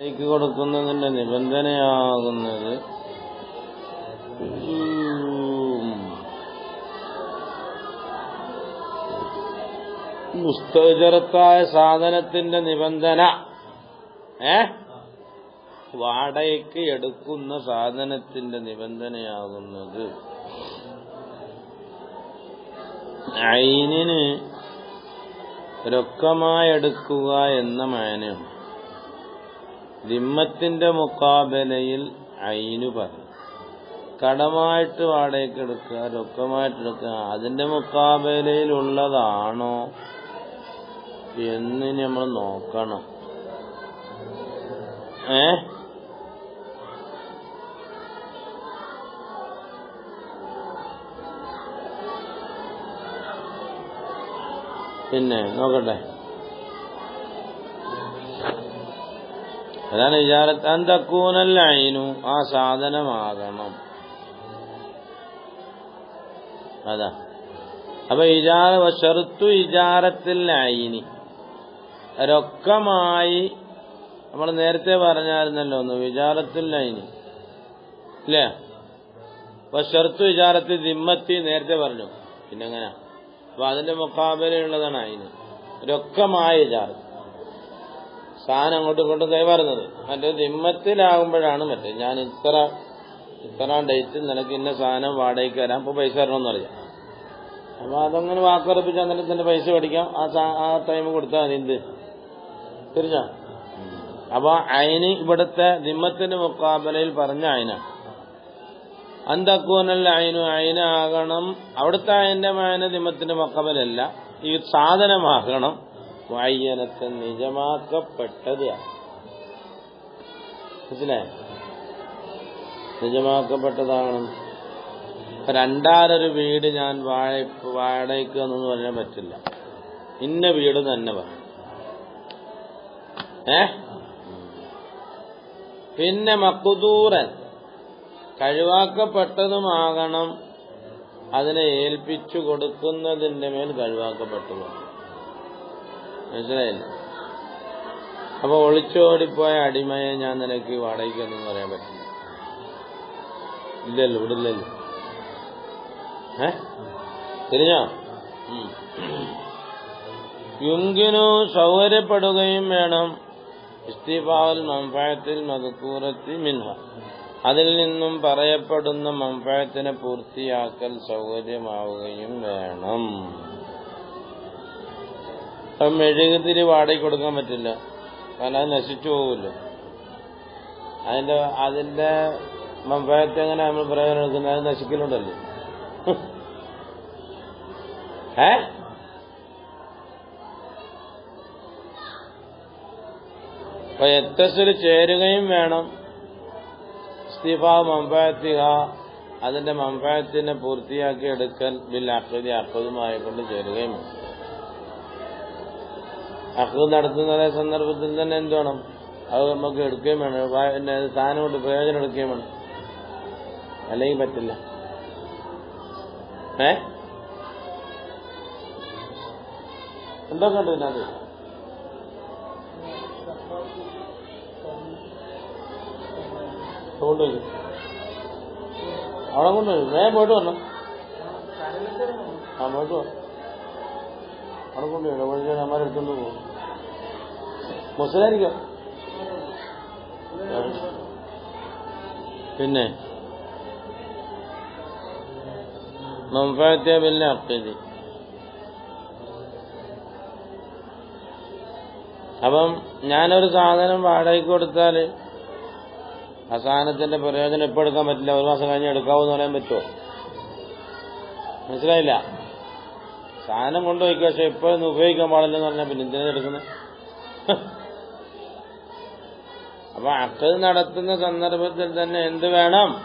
ക്ക് കൊടുക്കുന്നതിന്റെ നിബന്ധനയാകുന്നത് പുസ്തകചരത്തായ സാധനത്തിന്റെ നിബന്ധന. ഏ? വാടകയ്ക്ക് എടുക്കുന്ന സാധനത്തിന്റെ നിബന്ധനയാകുന്നത്. അയിനിന് രൊക്കമായെടുക്കുക എന്ന മാനം ദിമ്മത്തിന്റെ മുക്കാബലയിൽ അയിനു പറയും കടമായിട്ട് വാടകയ്ക്ക് എടുക്കുക രൊക്കമായിട്ട് എടുക്കുക അതിന്റെ മുക്കാബലയിൽ ഉള്ളതാണോ എന്ന് നമ്മൾ നോക്കണം. ഏ? പിന്നെ നോക്കട്ടെ. അതാണ് വിചാരത്ത് അന്തക്കൂനല്ല അയിനു ആ സാധനമാകണം. അതാ. അപ്പൊ ഇജാറ ഷെറുത്തു ഇജാറത്തിൽ അയിനി രൊക്കമായി നമ്മൾ നേരത്തെ പറഞ്ഞായിരുന്നല്ലോ ഒന്ന് വിചാരത്തിൽ അയിനി അല്ലേ അപ്പൊ ഷെറുത്തു വിചാരത്തിൽ ദിമ്മത്തി നേരത്തെ പറഞ്ഞു. പിന്നെങ്ങനാ? അപ്പൊ അതിന്റെ മുക്കാബിലുള്ളതാണ് അയിന്. രൊക്കമായ വിചാരം സാധനം അങ്ങോട്ടും ഇങ്ങോട്ടും കൈമാറുന്നത് മറ്റേ ദിമ്മത്തിലാകുമ്പോഴാണ് മറ്റേ ഞാൻ ഇത്ര ഇത്ര ഡേറ്റ് നിനക്ക് ഇന്ന സാധനം വാടകയ്ക്ക് തരാം അപ്പൊ പൈസ തരണമെന്ന് അറിയാം. അപ്പൊ അതങ്ങനെ വാക്കുറപ്പിച്ച് അന്നേരം തന്നെ പൈസ മേടിക്കാം. ആ ടൈം കൊടുത്താൽ മതി എന്ത്? തിരിഞ്ഞോ അപ്പൊ അയിന് ഇവിടുത്തെ ദിമ്മത്തിന്റെ മുക്കാബലയിൽ പറഞ്ഞ അയിനാണ് അന്തക്കൂനല്ല അയിനു അയിനാകണം. അവിടുത്തെ അയിന്റെ മായന ദിമ്മത്തിന്റെ മുക്കാബലല്ല ഈ സാധനമാകണം. വായ്യനത്തെ നിജമാക്കപ്പെട്ടത് മനസ്സിലായോ? നിജമാക്കപ്പെട്ടതാണ്. രണ്ടാലൊരു വീട് ഞാൻ വാഴ വാടകയ്ക്ക് എന്നൊന്നും പറയാൻ പറ്റില്ല. ഇന്ന വീട് തന്നെ പറയും. ഏ? പിന്നെ മക്കുദൂറൻ. കഴിവാക്കപ്പെട്ടതുമാകണം. അതിനെ ഏൽപ്പിച്ചു കൊടുക്കുന്നതിന്റെ മേൽ കഴിവാക്കപ്പെട്ടതും മനസ്സിലായില്ല? അപ്പൊ ഒളിച്ചോടിപ്പോയ അടിമയെ ഞാൻ നിനക്ക് വാടകയ്ക്കൊന്നും പറയാൻ പറ്റില്ല. ഇല്ലല്ലോ ഇവിടെ ഇല്ലല്ലോ ഏ? തിരിഞ്ഞോ. യുങ്കിനു സൗകര്യപ്പെടുകയും വേണം. ഇസ്തിഫാവൽ മംഫയത്തിൽ മധുക്കൂറത്തി മിൻഹ. അതിൽ നിന്നും പറയപ്പെടുന്ന മംഫയത്തിനെ പൂർത്തിയാക്കൽ സൗകര്യമാവുകയും വേണം. ഇപ്പം മെഴുകുതിരി വാടകയ്ക്ക് കൊടുക്കാൻ പറ്റില്ല. കാരണം അത് നശിച്ചു പോകുമല്ലോ അതിന്റെ അതിന്റെ മമ്പയത്തെ എങ്ങനെ നമ്മൾ പ്രയോജനം എടുക്കുന്നത് അത് നശിക്കലുണ്ടല്ലോ. ഏ? അപ്പൊ എത്തസ്സിൽ ചേരുകയും വേണം. സ്തിഫ മംഫയത്തിഹ അതിന്റെ മംഫയത്തിനെ പൂർത്തിയാക്കി എടുക്കാൻ ബിൽ അഹദി അഹദുമായി കൊണ്ട് ചേരുകയും വേണം. അഹദ് നടത്തുന്ന സന്ദർഭത്തിൽ തന്നെ എന്ത് വേണം? അത് നമുക്ക് എടുക്കുകയും വേണം. പിന്നെ അത് സാധനം കൊണ്ട് പ്രയോജനം എടുക്കുകയും വേണം. അല്ലെങ്കിൽ പറ്റില്ല. ഏ? എന്തൊക്കെ ഉണ്ട് ഇതിനകത്ത് കൊണ്ടുവരും. അവിടെ കൊണ്ടുവരും. വേഗം പോയിട്ട് വരണം. ആ പോയിട്ട് വന്നു അവിടെ കൊണ്ടുവരും. അവിടെ അമ്മ എടുത്തോണ്ട് പോകും. മുസ്ലായിരിക്കാം പിന്നെ? മംഫാത്തിയ ബില്ല അക്കിദി അപ്പം ഞാനൊരു സാധനം വാടകയ്ക്ക് കൊടുത്താൽ ആ സാധനത്തിന്റെ പ്രയോജനം എപ്പോൾ എടുക്കാൻ പറ്റില്ല. ഒരു മാസം കഴിഞ്ഞ് എടുക്കാവൂന്ന് പറയാൻ പറ്റുമോ? മനസ്സിലായില്ല? സാധനം കൊണ്ടുപോയിക്കോ പക്ഷെ ഇപ്പോഴൊന്നും ഉപയോഗിക്കാൻ പാടില്ലെന്ന് പറഞ്ഞാൽ പിന്നെ എന്തിനാണ് എടുക്കുന്നത് അപ്പൊ അക്കത് നടത്തുന്ന സന്ദർഭത്തിൽ തന്നെ എന്ത് വേണം?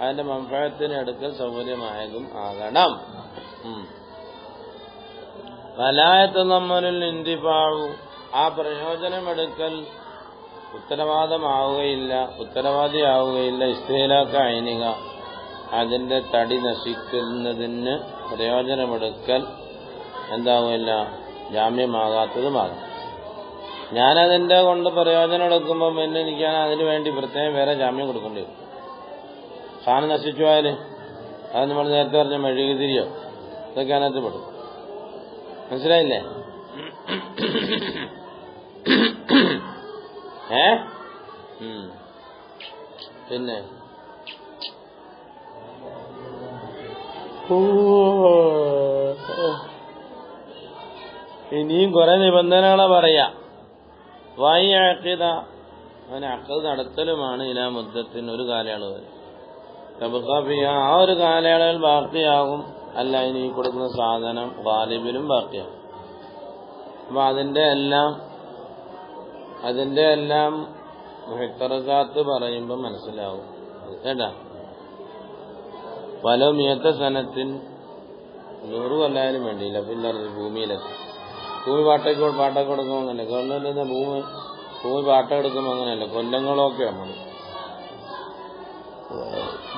അതിന്റെ മംഫഴത്തിന് എടുക്കൽ സൗകര്യമായതും ആകണം. വലായത്ത് നമ്മളിൽ ഇന്തിപ്പാവു ആ പ്രയോജനമെടുക്കൽ ഉത്തരവാദമാവുകയില്ല. ഉത്തരവാദിയാവുകയില്ല ഇസ്തേലാക്ക ഐനിക അതിന്റെ തടി നശിക്കുന്നതിന് പ്രയോജനമെടുക്കൽ എന്താവുകയില്ല? ജാമ്യമാകാത്തതുമാകും. ഞാനതിന്റെ കൊണ്ട് പ്രയോജനം എടുക്കുമ്പോൾ പിന്നെ എനിക്ക് അതിന് വേണ്ടി പ്രത്യേകം വേറെ ജാമ്യം കൊടുക്കേണ്ടി വരും. സാധനം നശിച്ചു പോയാൽ അത് നമ്മൾ നേരത്തെ പറഞ്ഞ മെഴുകുതിരിയോ? ഇതൊക്കെ അതിനകത്ത് പെടും. മനസ്സിലായില്ലേ? ഏ. പിന്നെ? ഇനിയും കുറെ നിബന്ധനകളെ പറയാ. അവന് അക്കത് നടത്തലുമാണ് ഇലാ മുദ്ദത്തിന് ഒരു കാലയളവ് വരെ. ആ ഒരു കാലയളവിൽ ബാക്കിയാകും. അല്ല ഇനി കൊടുക്കുന്ന സാധനം വാലിബിലും ബാക്കിയാകും. അപ്പൊ അതിന്റെ എല്ലാം അതിന്റെ എല്ലാം ഹിത്തറക്കാത്ത് പറയുമ്പോൾ മനസ്സിലാവും. കേട്ടാ? പല മിയത്ത സനത്തിൽ നൂറ് കൊല്ലായാലും വേണ്ടിയില്ല. പിന്നെ ഭൂമിയിലെത്തി. ഭൂമി പാട്ടൊക്കെ പാട്ടൊക്കെ കൊടുക്കുമ്പോൾ അങ്ങനെ ഗവൺമെന്റിന്റെ ഭൂമി ഭൂമി പാട്ട എടുക്കുമ്പോൾ അങ്ങനെയല്ല കൊല്ലങ്ങളൊക്കെ നമ്മൾ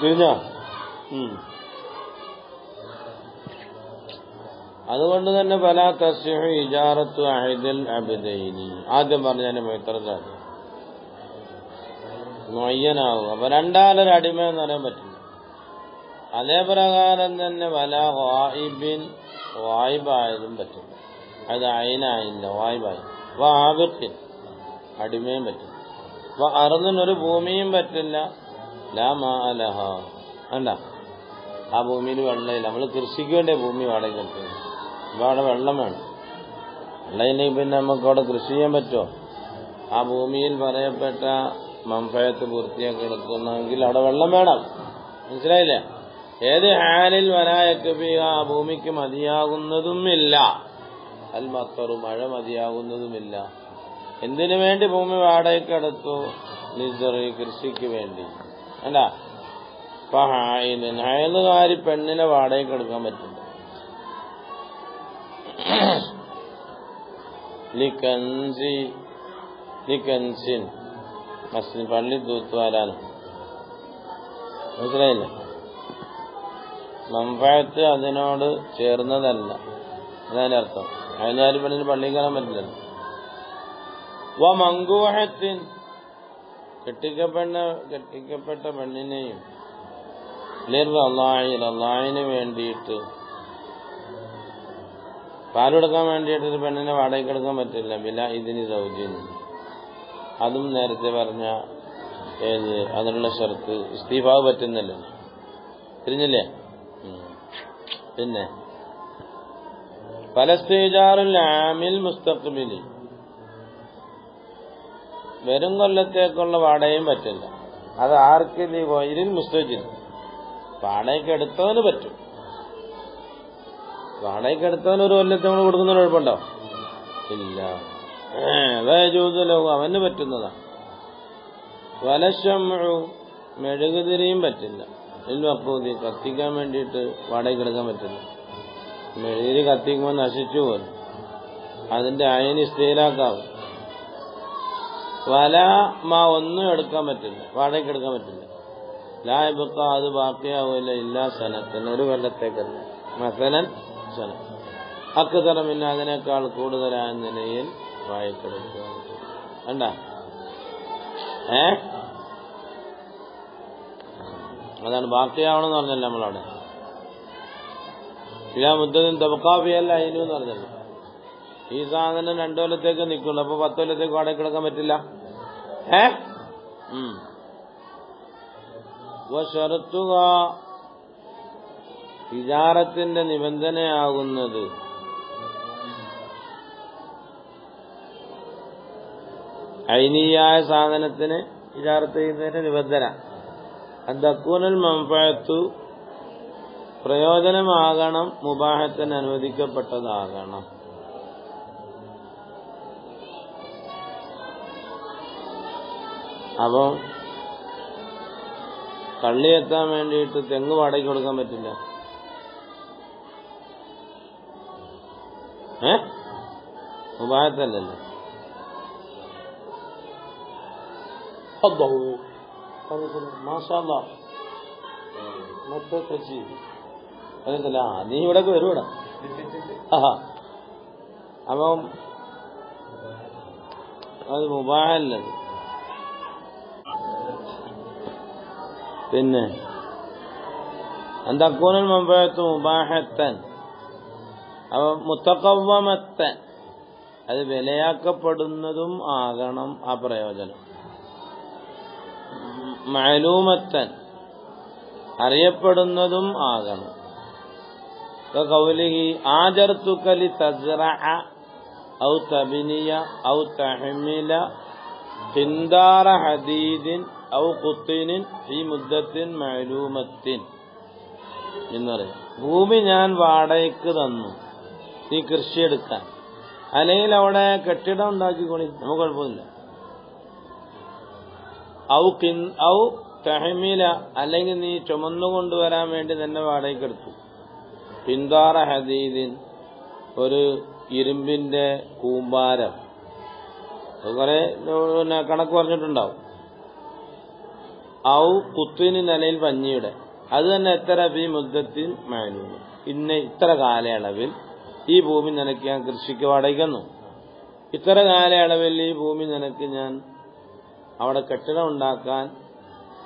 തിരിഞ്ഞോ അതുകൊണ്ട് തന്നെ പല തസ്യഹു ഇജാറത്തു അഹിദൽ അബിദൈനി. ആദ്യം പറഞ്ഞതിന്റെ മൈത്രസാണ് മൊയ്യനാവും അപ്പൊ രണ്ടാലൊരു അടിമ എന്ന് പറയാൻ പറ്റില്ല. അതേ പ്രകാരം തന്നെ വല വായിബിൻ വായിബായതും പറ്റില്ല. അത് അയിനായില്ല വായിബായി വാബിഖിൻ അടിമയും പറ്റില്ല വ അറുന്നൊരു ഭൂമിയും പറ്റില്ല. ലാ അലഹ അല്ല ആ ഭൂമിയിൽ വെള്ളമില്ല. നമ്മൾ കൃഷിക്ക് വേണ്ടിയ ഭൂമി വാടക ഇവിടെ അപ്പൊ അവിടെ വെള്ളം വേണം. വെള്ളം ഇല്ലെങ്കിൽ പിന്നെ നമുക്ക് അവിടെ കൃഷി ചെയ്യാൻ പറ്റുമോ? ആ ഭൂമിയിൽ പറയപ്പെട്ട മംഫയത്ത് പൂർത്തിയാക്കി എടുക്കുന്നെങ്കിൽ അവിടെ വെള്ളം വേണം. മനസ്സിലായില്ലേ? ഏത് ഹാലിൽ വരായക്ക് ആ ഭൂമിക്ക് മതിയാകുന്നതുമില്ല അൽ മത്തറു മഴ മതിയാകുന്നതുമില്ല. എന്തിനു വേണ്ടി ഭൂമി വാടകയ്ക്ക് എടുത്തു? നിസറി കൃഷിക്ക് വേണ്ടി. അല്ല ഇപ്പൊ ഹയലുകാരി പെണ്ണിനെ വാടകയ്ക്ക് എടുക്കാൻ പറ്റില്ല. ലിക്കൻസി ലിക്കൻസിൻ മസ്ജിദ് പള്ളി തൂത്തുവാരാനും മനസ്സിലായില്ല? മംഫയത്ത് അതിനോട് ചേർന്നതല്ല. അതാണ് അർത്ഥം. അതിനാല് പെണ്ണിന് പള്ളിയിൽ കാണാൻ പറ്റില്ലല്ലോ വ മങ്കൂഹത്തിൻ കെട്ടിക്കപ്പെട്ട കെട്ടിക്കപ്പെട്ട പെണ്ണിനെയും അള്ളാഹിന് വേണ്ടിയിട്ട് പാലെടുക്കാൻ വേണ്ടിയിട്ട് ഒരു പെണ്ണിനെ വാടകയ്ക്ക് എടുക്കാൻ പറ്റില്ല. വില ഇതിന് സൗജന്യം അതും നേരത്തെ പറഞ്ഞ ഏത് അതിനുള്ള ഷർത്ത് ഇസ്തീഫാവ് പറ്റുന്നല്ലോ. തിരിഞ്ഞില്ലേ. പിന്നെ? ആമിൽ മുസ്തഖ്ബിലി. വരും കൊല്ലത്തേക്കുള്ള വാടകയും പറ്റില്ല. അത് ആർക്ക് നീ വൈരിൽ മുസ്തജിൽ വാടകയ്ക്ക് എടുത്തവന് പറ്റും. വാടകയ്ക്ക് എടുത്തവന് ഒരു കൊല്ലത്തെ നമ്മൾ കൊടുക്കുന്ന കുഴപ്പമുണ്ടോ ഇല്ല. അതായത് അവന് പറ്റുന്നതാണ് വലശം മെഴുകുതിരിയും പറ്റില്ല. ഇൽവപ്പൂതി കത്തിക്കാൻ വേണ്ടിയിട്ട് വാടകയ്ക്ക് എടുക്കാൻ പറ്റില്ല. മെഴുകുതിരി കത്തിക്കുമ്പോൾ നശിച്ചു പോലും അതിന്റെ അയനി സ്ഥിരാക്കാവും വല മാ ഒന്നും എടുക്കാൻ പറ്റില്ല. വാടകയ്ക്ക് എടുക്കാൻ പറ്റില്ല. ലായബക്ക അത് ബാക്കിയാവില്ല ഇല്ലാ സനത്തിന്. ഒരു കൊല്ലത്തേക്കല്ല. മസലൻ സനം. പിന്നെ അതിനേക്കാൾ കൂടുതലായ നിലയിൽ വായിക്കെടുക്കുക വേണ്ട ഏ? അതാണ് ബാക്കിയാവണമെന്ന് പറഞ്ഞല്ലോ നമ്മളവിടെ. ഇതാ മുദ്ദനും തബക്കാഫിയല്ല അതിനു എന്ന് പറഞ്ഞത്. ഈ സാധനം രണ്ടു കൊല്ലത്തേക്ക് നിൽക്കുള്ളൂ അപ്പൊ പത്ത് കൊല്ലത്തേക്ക് വാടക കിടക്കാൻ പറ്റില്ല. ഏ? ഉം. വശറത്തുക. വിചാരത്തിന്റെ നിബന്ധനയാകുന്നത് ഐനീയായ സാധനത്തിന് വിചാരത്തിന്റെ നിബന്ധന നിബന്ധന. കൂനൽ മംഫയത്തു പ്രയോജനമാകണം മുബാഹത്തിന് അനുവദിക്കപ്പെട്ടതാകണം. അപ്പം കള്ളി എത്താൻ വേണ്ടിയിട്ട് തെങ്ങ് വാടകയ്ക്ക് കൊടുക്കാൻ പറ്റില്ല. ഏ? മുബാഹത്തല്ലല്ലോ. മാഷാ മറ്റൊക്കെ ചെയ്യും അതല്ല നീ ഇവിടേക്ക് വരൂടാ അപ്പം അത് മുബാഹല്ലത് പിന്നെ അന്തക്കൂനൽ മുമ്പത്ത് മുബാഹത്തൻ. അവ മുത്തക്കവമത്തൻ അത് വിലയാക്കപ്പെടുന്നതും ആകണം ആ പ്രയോജനം. മലൂമത്തൻ അറിയപ്പെടുന്നതും ആകണം. കൗലിഹി آجرتك لتزرع ഔ തബിനിയ ഔ തഹമില ഹിന്ദാറ ഹദീദിൻ ഔ قطين ഈ മുദ്ദത്തിൻ معلومة എന്നറിയാം. ഭൂമി ഞാൻ വാടകയ്ക്ക് തന്നു. നീ കൃഷിയെടുക്കാൻ അല്ലെങ്കിൽ അവിടെ കെട്ടിടം ഉണ്ടാക്കിക്കോണി നമുക്ക് കുഴപ്പമില്ല. ഔ കിൻ ഔ തഹമില അല്ലെങ്കിൽ നീ ചുമന്നു കൊണ്ടുവരാൻ വേണ്ടി തന്നെ വാടകയ്ക്ക് എടുത്തു. പിന്താറ ഹദീദിൻ ഒരു ഇരുമ്പിന്റെ കൂമ്പാരം. കുറെ പിന്നെ കണക്ക് പറഞ്ഞിട്ടുണ്ടാവും. ഔ കുത്തിന് നിലയിൽ പഞ്ഞിയുടെ. അത് തന്നെ എത്ര ബി മുദ്ദത്തിൽ മാനൂന്. ഇന്ന ഇത്ര കാലയളവിൽ ഈ ഭൂമി നിനക്ക് ഞാൻ കൃഷിക്ക് വാടകയ്ക്കുന്നു. ഇത്ര കാലയളവിൽ ഈ ഭൂമി നിനക്ക് ഞാൻ അവിടെ കെട്ടിടം ഉണ്ടാക്കാൻ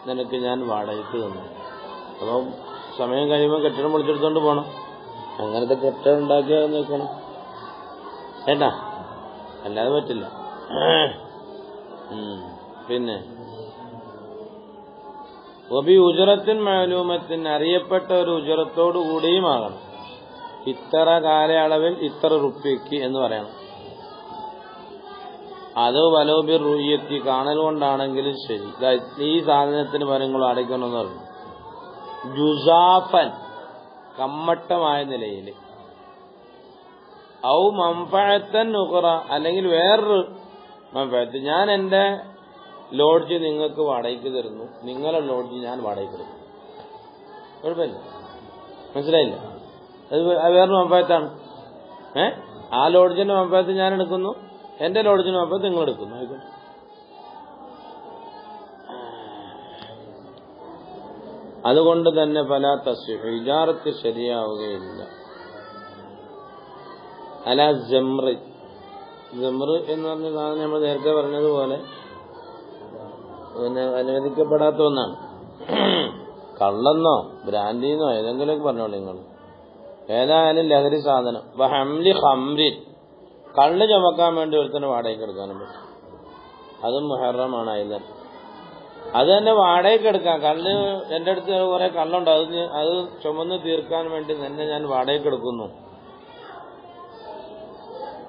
നിനക്ക് ഞാൻ വാടകയ്ക്ക് തന്നു. അപ്പം സമയം കഴിയുമ്പോൾ കെട്ടിടം പൊളിച്ചെടുത്തോണ്ട് പോകണം അങ്ങനത്തെ കെട്ടിടം ഉണ്ടാക്കിയാൽ നോക്കണം ഏട്ടാ അല്ലാതെ പറ്റില്ല. പിന്നെ? ഒബി ഉജറത്തിൻ മാലൂമത്തിൻ അറിയപ്പെട്ട ഒരു ഉജറത്തോടു കൂടിയുമാകണം. ഇത്ര കാലയളവിൽ ഇത്ര റുപ്യക്ക് എന്ന് പറയണം. അത് വലോബി റൂയത്തി കാണൽ കൊണ്ടാണെങ്കിലും ശരി. ഈ സാധനത്തിന് പരങ്ങൾ അടയ്ക്കണമെന്ന് പറഞ്ഞു. ജുസാഫൻ. കമ്മട്ടമായ നിലയിൽ ഔ മംഫഴത്തൻ നുഹറ അല്ലെങ്കിൽ വേറൊരു മംഫഴത്ത്. ഞാൻ എന്റെ ലോഡ്ജ് നിങ്ങൾക്ക് വാടകയ്ക്ക് തരുന്നു. നിങ്ങളുടെ ലോഡ്ജ് ഞാൻ വാടകയ്ക്ക് തരുന്നു. കുഴപ്പമില്ല. മനസ്സിലായില്ല? അത് വേറൊരു മമ്പഴത്താണ് ഏ? ആ ലോഡ്ജിന്റെ മമ്പഴത്ത് ഞാൻ എടുക്കുന്നു. എന്റെ ലോഡ്ജിന്റെ മമ്പഴത്ത് നിങ്ങൾ എടുക്കുന്നു. ആയിക്കോട്ടെ അതുകൊണ്ട് തന്നെ പല തസ്വിഹ്. ഇജാറത്ത് ശരിയാവുകയില്ല. അല ജംറ് ജംറ് എന്ന് പറഞ്ഞ സാധനം നമ്മൾ നേരത്തെ പറഞ്ഞതുപോലെ അനുവദിക്കപ്പെടാത്ത ഒന്നാണ്. കള്ളെന്നോ ബ്രാൻഡിന്നോ ഏതെങ്കിലുമൊക്കെ പറഞ്ഞോളൂ നിങ്ങൾ. ഏതായാലും ലഹരി സാധനം. ഇപ്പൊ ഹംലി ഹംരി കള്ള് ചുമക്കാൻ വേണ്ടി ഒരുത്തന്നെ വാടകയ്ക്ക് എടുക്കാനും പറ്റും. അതും മുഹറമാണ് അതിൽ അത് തന്നെ വാടകയ്ക്ക് എടുക്കാം. കല്ല് എന്റെ അടുത്ത് കുറെ കള്ളുണ്ട്. അത് അത് ചുമന്ന് തീർക്കാൻ വേണ്ടി തന്നെ ഞാൻ വാടകയ്ക്ക് എടുക്കുന്നു.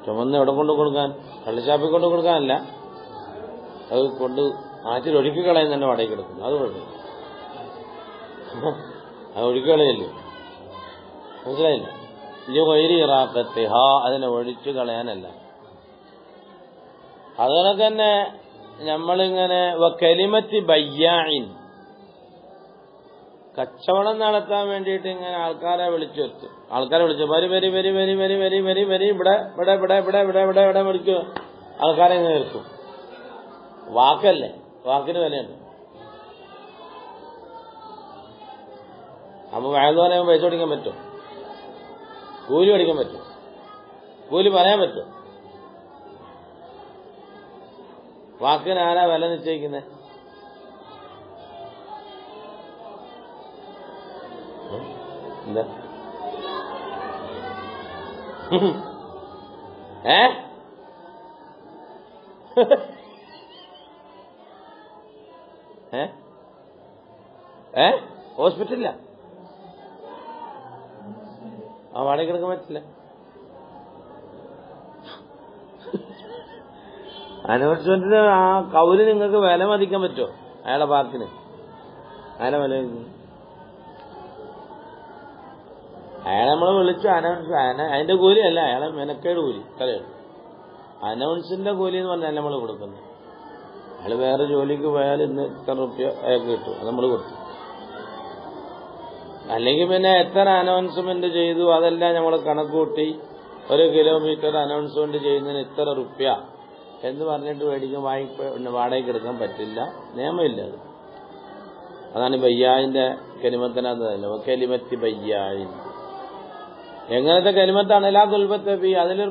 ചുമന്ന് എവിടെ കൊണ്ട് കൊടുക്കാൻ? കള്ളിച്ചാപ്പിൽ കൊണ്ട് കൊടുക്കാനല്ല. അത് കൊണ്ട് ആറ്റിൽ ഒഴുക്കി കളയാൻ തന്നെ വാടകയ്ക്ക് എടുക്കുന്നു. അത് കുഴപ്പമില്ല. അത് ഒഴുക്കി കളയല്ലേ? മനസ്സിലായില്ല? ഇത് വൈരി ഹാ അതിനെ ഒഴിച്ചു കളയാനല്ല. അതുപോലെ തന്നെ നമ്മളിങ്ങനെ കലിമത്തി ബയ്യായിൻ കച്ചവടം നടത്താൻ വേണ്ടിയിട്ട് ഇങ്ങനെ ആൾക്കാരെ വിളിച്ചു വരുത്തും. ആൾക്കാരെ വിളിച്ചു വരി വരി വരി വരി വരി വരി വരി വരി ഇവിടെ ഇവിടെ ഇവിടെ ഇവിടെ ഇവിടെ ഇവിടെ ഇവിടെ വിളിക്കും. ആൾക്കാരെ ഇങ്ങനെ നിർത്തും. വാക്കല്ലേ? വാക്കിന് വിലയുണ്ട്. അപ്പൊ വയലെന്ന് പറയുമ്പോൾ പൈസ പഠിക്കാൻ പറ്റും? കൂലി പഠിക്കാൻ പറ്റും? കൂലി പറയാൻ പറ്റും? വാക്കിന് ആരാ വില നിശ്ചയിക്കുന്നത് എന്താ? ഏ? ഹോസ്പിറ്റലില്ല ആ വാടക എടുക്കാൻ പറ്റില്ല. അനൗൺസ്മെന്റിന് ആ കൗൽ നിങ്ങൾക്ക് വില മതിക്കാൻ പറ്റുമോ? അയാളെ പാർക്കിന്. അയാളെ വില. അയാളെ നമ്മളെ വിളിച്ചു അനൗൺസ് അതിന്റെ കൂലി അല്ല അയാളെ മെനക്കേട് കൂലി. കലയാണ് അനൗൺസിന്റെ കൂലി എന്ന് പറഞ്ഞാൽ നമ്മൾ കൊടുക്കുന്നത്. അയാൾ വേറെ ജോലിക്ക് പോയാൽ ഇന്ന് ഇത്ര റുപ്യ അയാൾക്ക് കിട്ടും. അത് നമ്മൾ കൊടുത്തു. അല്ലെങ്കിൽ പിന്നെ എത്ര അനൗൺസ്മെന്റ് ചെയ്തു അതെല്ലാം നമ്മൾ കണക്കൂട്ടി ഒരു കിലോമീറ്റർ അനൗൺസ്മെന്റ് ചെയ്യുന്നതിന് ഇത്ര റുപ്യ. എന്ന് പറഞ്ഞിട്ട് വായ്പ പിന്നെ വാടകയ്ക്ക് എടുക്കാൻ പറ്റില്ല. നിയമമില്ല അത്. അതാണ് ബയ്യായിന്റെ കലിമത്തിനകത്ത് തന്നെ. കലിമത്തി ബയ്യായി. എങ്ങനത്തെ കരിമത്താണ് എല്ലാ ദുൽബത്തെ ബി അതിലൊരു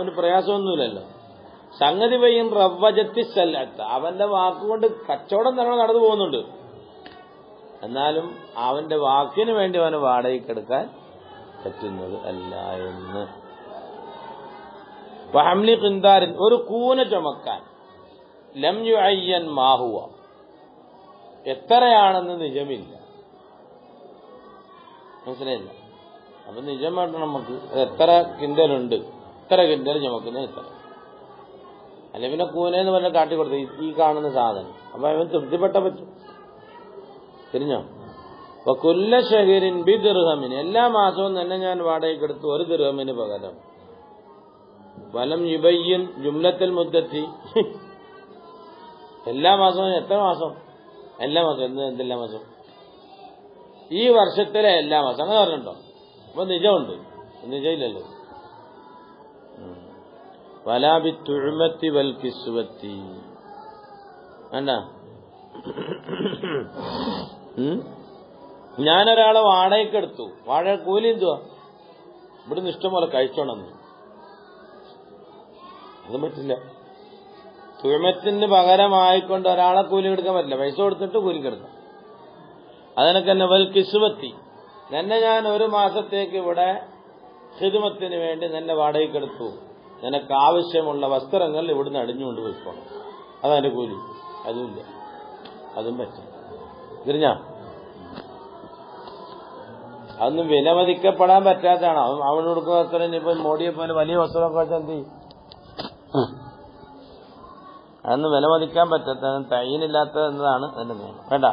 ഒരു പ്രയാസമൊന്നുമില്ലല്ലോ. സംഗതി പയ്യൻ റവ്വജത്തി സല്ലത്ത് അവന്റെ വാക്കുകൊണ്ട് കച്ചവടം തന്നെ നടന്നു പോകുന്നുണ്ട്. എന്നാലും അവന്റെ വാക്കിന് വേണ്ടി അവന് വാടകയ്ക്കെടുക്കാൻ പറ്റുന്നത് അല്ല എന്ന്. ഒരു കൂന ചുമക്കാൻ ലം യു അയ്യൻ മാഹുവ എത്രയാണെന്ന് നിജമില്ല. മനസ്സിലായില്ല? അപ്പൊ നിജമായിട്ട് നമുക്ക് എത്ര കിന്തലുണ്ട് എത്ര കിന്തൽ ചുമക്കുന്നത് എത്ര? അല്ലെ പിന്നെ കൂനെന്ന് പറഞ്ഞ കാട്ടി കൊടുത്തു ഈ- കാണുന്ന സാധനം. അപ്പൊ അവൻ തൃപ്തിപ്പെട്ട പറ്റും. തിരിഞ്ഞോ? അപ്പൊ കൊല്ല ബി ദീർഹമിന് എല്ലാ മാസവും തന്നെ ഞാൻ വാടകയ്ക്കെടുത്തു ഒരു ദീർഹമിന് പകരം. വലം യുബയ്യൻ ജുംലത്തിൽ മുദ്ദത്തി. എല്ലാ മാസവും എത്ര മാസം? എല്ലാ മാസം എന്ത് എന്തെല്ലാ മാസം? ഈ വർഷത്തിലെ എല്ലാ മാസം. അങ്ങനെ പറഞ്ഞിട്ടുണ്ടോ? അപ്പൊ നിജമുണ്ട്. നിജമില്ലല്ലോ ഉം. വലാബി തുഴുമത്തി വൽ കിസ്വത്തി. വേണ്ട? ഞാനൊരാളെ വാടകയ്ക്കെടുത്തു. വാഴ കൂലി എന്തുവാ? ഇവിടുന്ന് ഇഷ്ടംപോലെ കഴിച്ചോണമെന്ന് അതും പറ്റില്ല. തുഴമത്തിന് പകരമായിക്കൊണ്ട് ഒരാളെ കൂലി എടുക്കാൻ പറ്റില്ല. പൈസ കൊടുത്തിട്ട് കൂലി കിടക്കാം അതിനൊക്കെ തന്നെ വൽ നിന്നെ ഞാൻ ഒരു മാസത്തേക്ക് ഇവിടെ ഹിതുമത്തിന് വേണ്ടി നിന്നെ വാടകയ്ക്കെടുത്തു നിനക്ക് ആവശ്യമുള്ള വസ്ത്രങ്ങൾ ഇവിടുന്ന് അടിഞ്ഞുകൊണ്ട് പോയിക്കോണം അതാണ് കൂലി. അതുമില്ല. അതും പറ്റും തിരിഞ്ഞ? അതൊന്നും വിലമതിക്കപ്പെടാൻ പറ്റാത്തതാണ്. അവൻ കൊടുക്കുന്ന വസ്ത്രം ഇനിയിപ്പോ മോഡിയെ പോലെ വലിയ വസ്ത്രമൊക്കെ വെച്ചാൽ എന്ത് ചെയ്യും? അതൊന്നും വിലമതിക്കാൻ പറ്റാത്ത തയ്യനില്ലാത്ത എന്നതാണ് അതിന്റെ നിയമം. വേണ്ട